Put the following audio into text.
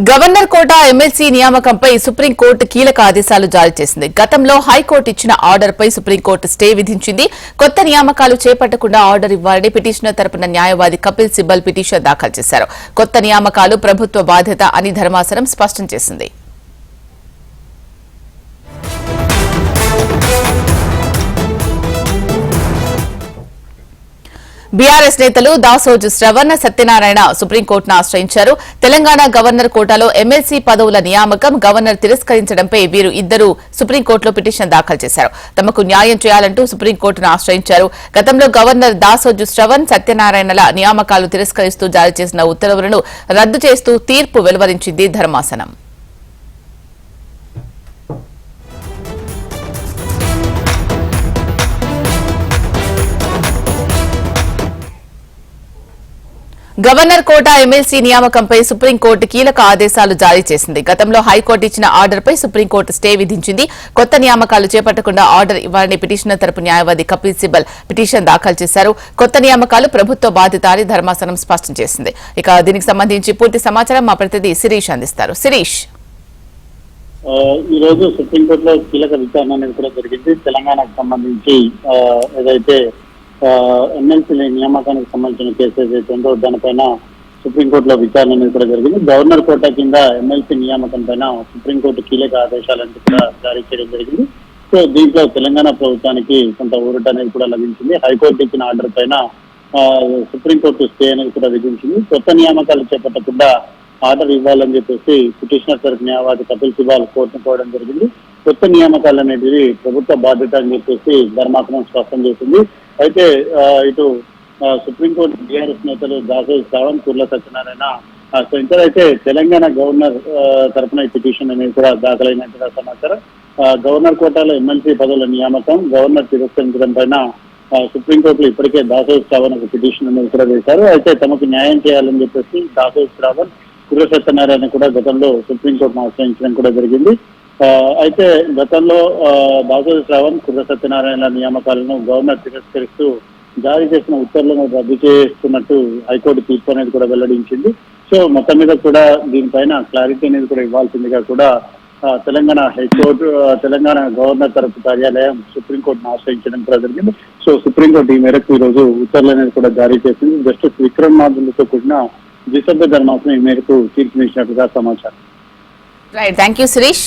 Governor కోట MLC నియామకంపై supreme court కీలక ఆదేశాలు జారీ చేసింది. గతంలో హైకోర్టు ఇచ్చిన ఆర్డర్పై సుప్రీంకోర్టు స్టే విధించింది. కొత్త నియామకాలు చేపట్టకుండా ఆర్డర్ ఇవ్వాలని పిటిషనర్ తరపున న్యాయవాది కపిల్ సిబ్బల్ పిటిషన్ దాఖలు చేశారు. కొత్త నియామకాలు ప్రభుత్వ బాధ్యత అని ధర్మాసనం స్పష్టం చేసింది. బీఆర్ఎస్ నేతలు దాసోజు శ్రవణ సత్యనారాయణ సుప్రీంకోర్టును ఆశ్రయించారు. తెలంగాణ గవర్నర్ కోటాలో ఎమ్మెల్సీ పదవుల నియామకం గవర్నర్ తిరస్కరించడంపై వీరు ఇద్దరు సుప్రీంకోర్టులో పిటిషన్ దాఖలు చేశారు. తమకు న్యాయం చేయాలంటూ సుప్రీంకోర్టును ఆశ్రయించారు. గతంలో గవర్నర్ దాసోజు శ్రవణ్ సత్యనారాయణల నియామకాలు తిరస్కరిస్తూ జారీ చేసిన ఉత్తర్వులను రద్దు చేస్తూ తీర్పు వెలువరించింది ధర్మాసనం. గవర్నర్ కోట ఎమ్మెల్సీ నియామకంపై సుప్రీంకోర్టు కీలక ఆదేశాలు జారీ చేసింది. గతంలో హైకోర్టు ఇచ్చిన ఆర్డర్పై సుప్రీంకోర్టు స్టే విధించింది. కొత్త నియామకాలు చేపట్టకుండా ఆర్డర్ ఇవ్వాలని పిటిషనర్ తరపు న్యాయవాది కపిల్ సిబల్ పిటిషన్ దాఖలు చేశారు. కొత్త నియామకాలు ప్రభుత్వ బాధ్యత అని ధర్మాసనం స్పష్టం చేసింది. ఇక దీనికి సంబంధించి పూర్తి సమాచారం మా ప్రతినిధి శిరీష్ అందిస్తారు. శిరీష్. ఈ రోజు సుప్రీంకోర్టులో కీలక విచారణ అనేది కూడా జరిగింది. తెలంగాణకు సంబంధించి ఏదైతే ఎమ్మెల్సీ నియామకానికి సంబంధించిన కేసు ఏదైతే ఉందో దానిపైన సుప్రీంకోర్టులో విచారణ అనేది కూడా జరిగింది. గవర్నర్ కోట కింద ఎమ్మెల్సీ నియామకం పైన సుప్రీంకోర్టు కీలక ఆదేశాలను కూడా జారీ చేయడం జరిగింది. సో దీంట్లో తెలంగాణ ప్రభుత్వానికి కొంత ఊరట అనేది కూడా లభించింది. హైకోర్టు ఇచ్చిన ఆర్డర్ పైన ఆ, సుప్రీంకోర్టు స్టే అనేది కూడా విధించింది. కొత్త నియామకాలు చేపట్టకుండా ఆర్డర్ ఇవ్వాలని చెప్పేసి పిటిషనర్ తరఫు న్యాయవాది కపిల్ సిబాల్ కోర్టును కోవడం జరిగింది. కొత్త నియామకాలు అనేటివి ప్రభుత్వ బాధ్యత అని చెప్పేసి ధర్మాసనం స్పష్టం చేసింది. అయితే ఇటు సుప్రీంకోర్టు బీఆర్ఎస్ నేతలు దాసరి శ్రావణ్ కుర్ల సత్యనారాయణ ఆశ్రయించారు అయితే తెలంగాణ గవర్నర్ తరఫున ఈ పిటిషన్ అనేది కూడా దాఖలైనట్టుగా సమాచారం. గవర్నర్ కోటాలో ఎమ్మెల్సీ పదవుల నియామకం గవర్నర్ తిరస్కరించడం పైన ఆ, సుప్రీంకోర్టులో ఇప్పటికే దాసరి శ్రావణ్ ఒక పిటిషన్ అనేది కూడా వేశారు. అయితే తమకు న్యాయం చేయాలని చెప్పేసి దాసరి శ్రావణ్ కుర్ర సత్యనారాయణ కూడా గతంలో సుప్రీంకోర్టును ఆశ్రయించడం కూడా జరిగింది. అయితే గతంలో దాసరి శ్రావణ్ కుర్ర సత్యనారాయణ నియామకాలను గవర్నర్ తిరస్కరిస్తూ జారీ చేసిన ఉత్తర్వులను రద్దు చేస్తున్నట్టు హైకోర్టు తీర్పు అనేది కూడా వెల్లడించింది. సో మొత్తం మీద కూడా దీనిపైన క్లారిటీ అనేది కూడా ఇవ్వాల్సిందిగా కూడా తెలంగాణ హైకోర్టు తెలంగాణ గవర్నర్ తరపు కార్యాలయం సుప్రీంకోర్టును ఆశ్రయించడం కూడా జరిగింది. సో సుప్రీంకోర్టు ఈ మేరకు ఈ రోజు ఉత్తర్వులు అనేది కూడా జారీ చేసింది. జస్టిస్ విక్రమ్ నాథులతో కూడిన ద్విసభ్య ధర్మాసనం ఈ మేరకు తీర్పునిచ్చినట్టుగా సమాచారం. Right thank you Suresh